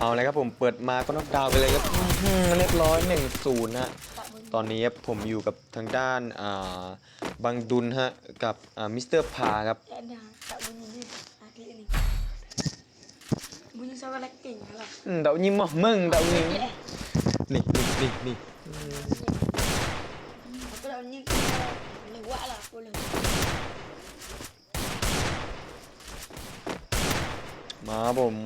เอาเลยครับผมเปิดมาก็น็อกดาวน์ไปเลยครับเรียบร้อย1นศูนย์นะตอนนี้ผมอยู่กับทางด้านอ่าบังดุลฮะกับมิสเตอร์พาครับและดัง tak bunyi ni asli ni bunyi suara lelaki lah อืมเดายิ้มมะมึงเดายิ้มนี่นี่นี่นี่มาผม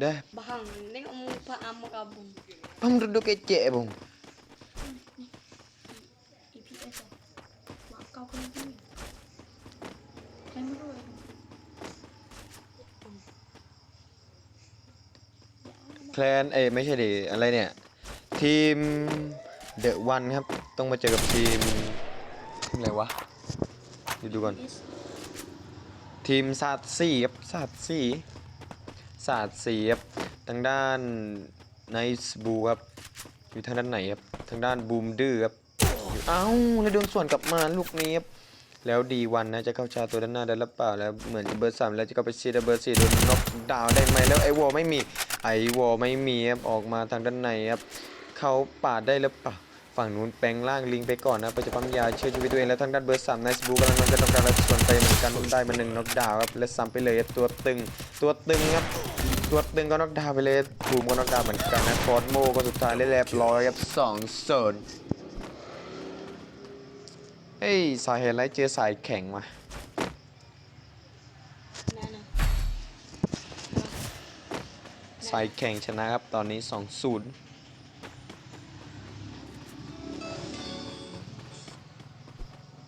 เด้อ bahang tengok muka amak kabung พัม duduk kecek bung EPS lah mak kau kena bunyi kamera แคลนเอ้ยไม่ใช่ดิอะไรเนี่ย ทีมเดอะวันครับ ต้องมาเจอกับทีมทีมอะไรวะเดี๋ยวดูก่อน EPS ทีมศาสตร์สี่ครับศาสตร์สี่ ศาสตร์สี่ครับทางด้านไนส์บูครับอยู่ทางด้านไหนครับทางด้านบูมดื้อครับเอ้าแล้วโดนส่วนกลับมาลูกนี้ครับแล้วดีวันนะจะเข้าชาตัวด้านหน้าได้หรือเปล่าแล้วเหมือนจะเบอร์สามแล้วจะเข้าไปชีดเบอร์สี่โดนน็อกดาวได้ไหมแล้วไอวอลไม่มีไอวอลไม่มีครับออกมาทางด้านในครับเขาปาดได้หรือเปล่า ฝั่งนู้นแปลงร่างลิงไปก่อนนะไปจะปั๊มยาเชื่อชีวิตตัวเองแล้วทางด้านเบอร์สามไนสบูกำลังจะทำการรับส่วนไปเหมือนกันได้มาหนึ่งน็อกดาวครับและซ้ำไปเลยตัวตึง ตัวตึงครับตัวตึงก็น็อกดาวไปเลยภูมก็น็อกดาวเหมือนกันนะฟอสโมก็สุดท้ายเรียบร้อยครับสองโซนเฮ้ยสาเหตุไรเจอสายแข็งมาสายแข่งชนะครับ ตอนนี้ 2-0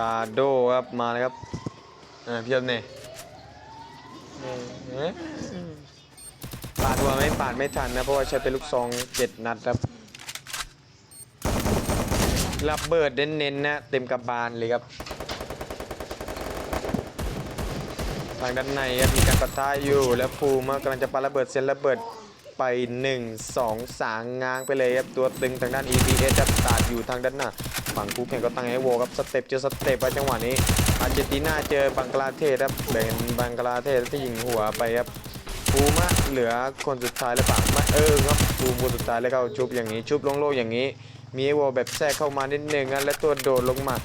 ย์นี่นี่หนุ่ม Tengok lagi. Shadow ครับ มาเลยครับ อ่าเพียบเนี่ยเอ๊ะปาดหัวไม่ปาดไม่ทันนะ เพราะว่าใช้เป็นลูกซองเจ็ดนัดครับระเบิดเน้นๆนะ เต็มกระบาลเลยครับ ทางด้านในครับมีการปะทะอยู่แล้วภูมิกำลังจะปาระเบิดเซนระเบิดไป 1 2 3 ง้างไปเลยครับตัวตึงทางด้าน EPS จะตัดอยู่ทางด้านหน้า ฝั่งคู่แข่งก็ตั้งไอโวครับสเต็ปเจอสเต็ปไปจังหวะนี้อาร์เจนตินาเจอบังกลาเทศครับเป็นบังกลาเทศที่ยิงหัวไปครับภูมิเหลือคนสุดท้ายหรือเปล่าไม่เออครับภูมิคนสุดท้ายแล้วก็ชุบอย่างนี้ชุบโล่งๆอย่างนี้ มีไอโวแบบแทรกเข้ามานิดนึงนะและตัวโดดลงมา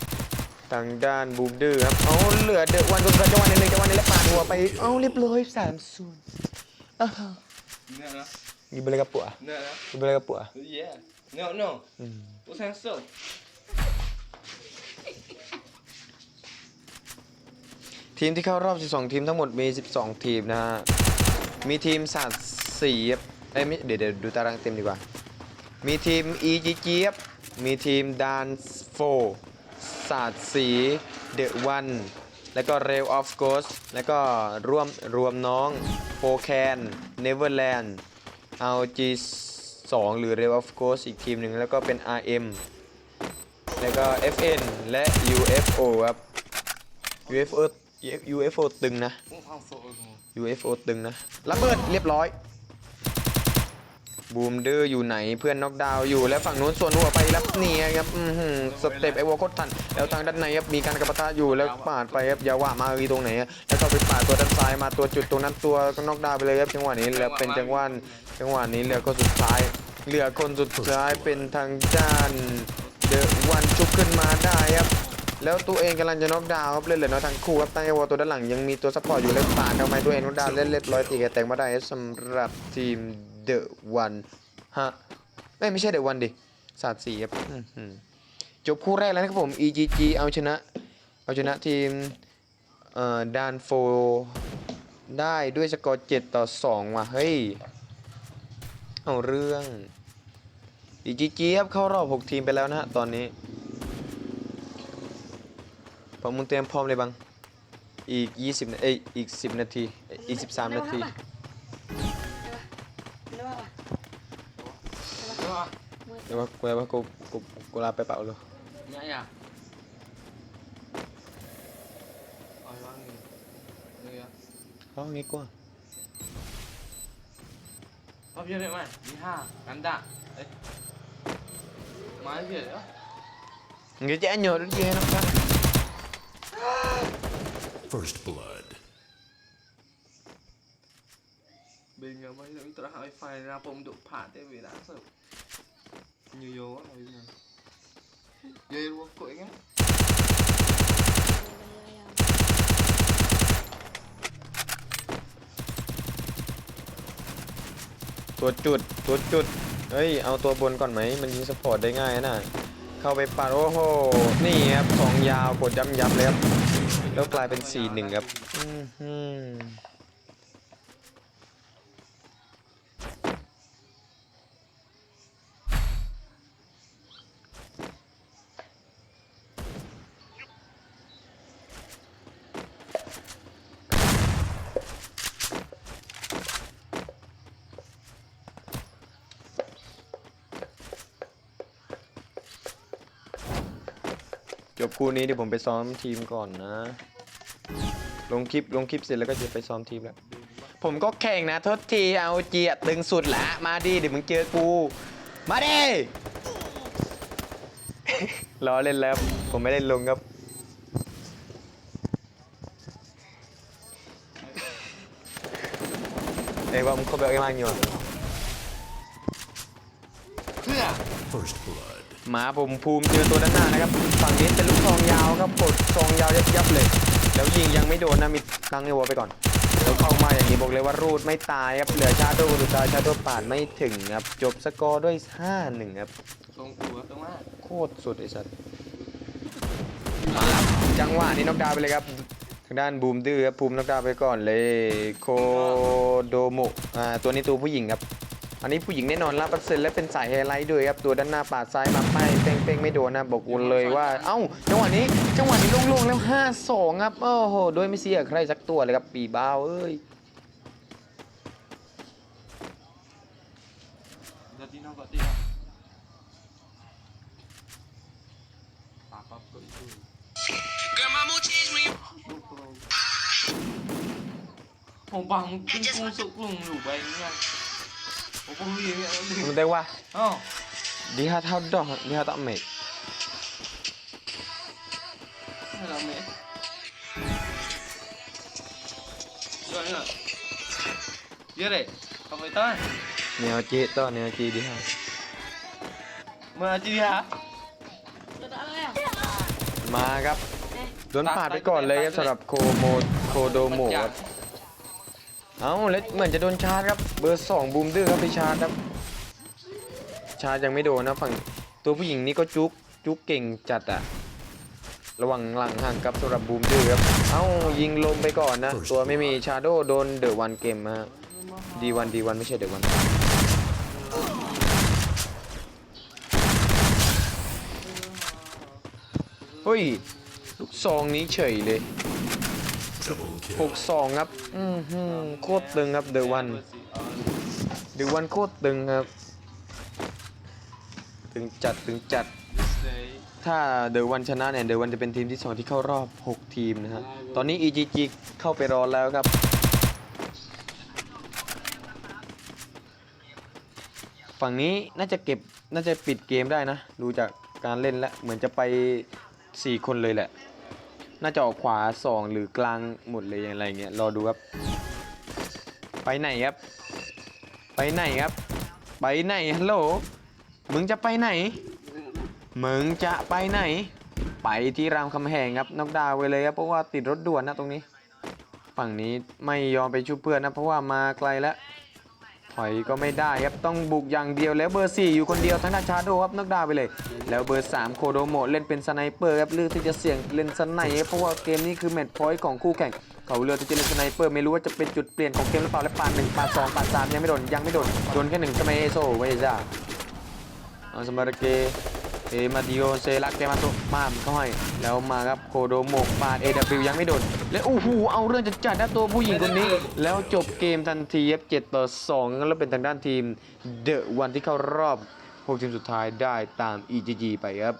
ทางด้านบูมดื้อครับเอาเหลือเดอะวันจนกระจังหวะนี้เลยจังหวะนี้แล้วปาดหัวไปเอาเรียบร้อยสามศูนย์ No, no. ยิบเลยกับปัว No, no. ยิบเลยกับปัว Yeah. No, no. อืม What's ทีมที่เข้ารอบ 12 ทีมทั้งหมดมี 12 ทีมนะฮะ มีทีมศาสตร์สีเอ้ยไม่เดี๋ยวเดี๋ยวดูตารางเต็มดีกว่า มีทีม EGG ครับมีทีมดานโฟศาสตร์สีเดอะวัน แล้วก็เรลออฟโกสแล้วก็ร่วมรวมน้องโฟแคนเนเวอร์แลนด์ LG 2หรือ Rail of Ghost อีกทีมหนึ่งแล้วก็เป็น RM แล้วก็ FN และ UFO ครับ UFO UFO ตึงนะ UFO ตึงนะระเบิดเรียบร้อยบูมเดื้ออยู่ไหนเพื่อนน็อกดาวอยู่แล้วฝั่งนู้นส่วนหัวไปแล้วเนี่ยครับอือหือสเต็ปไอวอลโคตรทันแล้วทางด้านในครับมีการกระปะทะอยู่แล้วปาดไปครับยาว่ามาอีตรงไหนแล้วก็ไปปาดตัวด้านซ้ายมาตัวจุดตรงนั้นตัวน็อกดาวไปเลยครับจังหวะนี้แล้วเป็นจังหวะจังหวะนี้เหลือคนสุดท้าย เหลือคนสุดท้ายเป็นทางด้านเดอะวันชุบขึ้นมาได้ครับ แล้วตัวเองกำลังจะน็อกดาวน์ครับเล่นเหลือน้อยทั้งคู่ครับตั้งไอวอตัวด้านหลังยังมีตัวซัพพอร์ตอยู่เลยปาดทำไมตัวเองน็อกดาวน์เล่นเรียบร้อยตีแกแตงมาได้สำหรับทีมเดอะวันฮะไม่ไม่ใช่เดอะวันดิศาสตร์สี่ครับจบคู่แรกแล้วนะครับผม EGG เอาชนะ เอาชนะทีมเอ่อดานโฟได้ด้วยสกอร์ 7 ต่อ 2 ว่ะ เฮ้ย เอาเรื่อง EGG ครับเข้ารอบ 6 ทีมไปแล้วนะฮะตอนนี้ พอมึงเตรียมพร้อมเลยบัง อีก 20นาเอ้ยอีก 10 นาทีเอ้ยอีก 13 นาที Ada apa? Đúng không? เดี๋ยวว่ากูว่ากูกูกูลาไปเปล่าเลย Nhã nhỉ? Ôi bác người Người á อ๋องี้กว่า Bác biết đấy mày Đi ha Gắn đạn Đấy Má cái gì đó งี้จะ nhớ đến gì nó khác First blood. Bình thường mấy đứa tao hỏi phải ra bông độ phá thế vì đã sợ Nhiều vô á bây giờ Vô vô cội nhá ตัวจุดตัวจุดเฮ้ย เอาตัวบนก่อนไหม มันยิงสปอร์ตได้ง่ายนะ เข้าไปปัดโอ้โห นี่ครับสองยาวกดย้ำย้ำเลยครับ แล้วกลายเป็น4ีหนึ่งครับ บคู่นี้เดี๋ยวผมไปซ้อมทีมก่อนนะ ลงคลิปลงคลิปเสร็จแล้วก็จะไปซ้อมทีมแล้ว ผมก็แข่งนะทษทีเอาเจียตึงสุดละ มาดิเดี๋ยวมึงเจอกู มาดิ ล้อเล่นแล้ว ผมไม่ได้ลงครับ เอ้ยว่ามึงเข้าไปเอาไอ้มากอยู่ First blood. หมาผมภูมิเจอตัวด้านหน้านะครับ ฝั่งนี้เป็นลูกซองยาวครับกดซองยาวยับยับๆเลย แล้วยิงยังไม่โดนนะมีตั้งในหัวไปก่อนแล้วเข้ามาอย่างนี้บอกเลยว่ารูดไม่ตายครับเหลือชาโดว์ดูตาชาโดว์ป่านไม่ถึงครับจบสกอร์ด้วย5-1ครับ Không ủa tao má โคตรสุดไอ้สัสมาครับจังหวะนี้น็อกดาวน์ไปเลยครับทางด้านบูมดื้อครับภูมิน็อกดาวน์ไปก่อนเลยโคโดโมะอ่าตัวนี้ตัวผู้หญิงครับ อันนี้ผู้หญิงแน่นอนรับเปอร์เซ็นต์และเป็นสายไฮไลท์ด้วยครับ ตัวด้านหน้าปาดซ้ายมาป้ายเป้งๆ ไม่โดนนะ บอกคุณเลยว่า เอ้า จังหวะนี้ จังหวะนี้โล่งๆ แล้ว 5-2 ครับ โอ้โห โดยไม่เสียใครสักตัวเลยครับปีบ้าเอ้ย Giờ tí nó gọi tí nào Bà bắp cội chui Không bằng cung cung sự cùng đủ มันได้ว่า Ờ ดีฮาเท่าดอกดีฮาเท่าเมก Hay là mẹ Rồi nữa Giờ đây Không phải tới แนวจีต่อแนวจีดีฮา Mà chi hả ตัวอะไรอะมาครับเอ๊ะโดนผ่านไปก่อนเลยครับสำหรับโคโมโคโดโมะครับ เอาแล้วเหมือนจะโดนชาร์จครับ เบอร์สองบูมดื้อครับไปชาร์จครับ ชาร์จยังไม่โดนนะฝั่งตัวผู้หญิงนี่ก็จุกจุกเก่งจัดอะระวังหลังห่างกับสำหรับบูมดื้อครับ เอ้ายิงลมไปก่อนนะ ตัวไม่มีชาโดโดนเดอะวันเกมฮะดีวันดีวันไม่ใช่เดอะวันเฮ้ย ลูกซองนี้เฉยเลย ห kill. กสองครับ อือหือโคตรตึงครับเดอะวันเดอะวันโคตรตึงครับ ตึงจัดตึงจัด Đấy ถ้าเดอะวันชนะเนี่ยเดอะวันจะเป็นทีมที่สองที่เข้ารอบ 6 ทีมนะฮะ ตอนนี้ EGG เข้าไปรอแล้วครับฝั่งนี้น่าจะเก็บน่าจะปิดเกมได้นะ ดูจากการเล่นแล้วเหมือนจะไป 4 คนเลยแหละ น่าจะออกขวา2หรือกลางหมดเลยอะไรเงี้ยรอดูครับ ไปไหนครับ ไปไหนครับ ไปไหนฮัลโหลมึงจะไปไหนมึงจะไปไหน ไปที่รามคำแหงครับนอกดาวไปเลยครับเพราะว่าติดรถด่วนนะตรงนี้ ฝั่งนี้ไม่ยอมไปช่วยเพื่อนนะเพราะว่ามาไกลแล้ว ถอยก็ไม่ได้ครับต้องบุกอย่างเดียวแล้วเบอร์ 4 อยู่คนเดียวทั้งด้านชาโดครับนอกดาวไปเลย แล้วเบอร์ 3 โคโดโมะเล่นเป็นสไนเปอร์ครับเลือกที่จะเสี่ยงเล่นสไนครับเพราะว่าเกมนี้คือแมตช์พอยต์ของคู่แข่งเขาเลือกที่จะเล่นสไนเปอร์ไม่รู้ว่าจะเป็นจุดเปลี่ยนของเกมหรือเปล่าและปาดหนึ่งปาดสองปาดสามยังไม่โดนยังไม่โดนโดนแค่หนึ่งทำไมเอโซไม่ใช่จ้าเอาสมาร์เกเอมาดิโอเซรักแกมาโตมามเข้าให้แล้วมาครับโคโดโมปาด AW ยังไม่โดน และโอ้โหเอาเรื่องจะจัดนะตัวผู้หญิงคนนี้ แล้วจบเกมทันทีครับ7ต่อ2แล้วเป็นทางด้านทีมเดอะวันที่เข้ารอบ6ทีมสุดท้ายได้ตาม EGG ไปครับ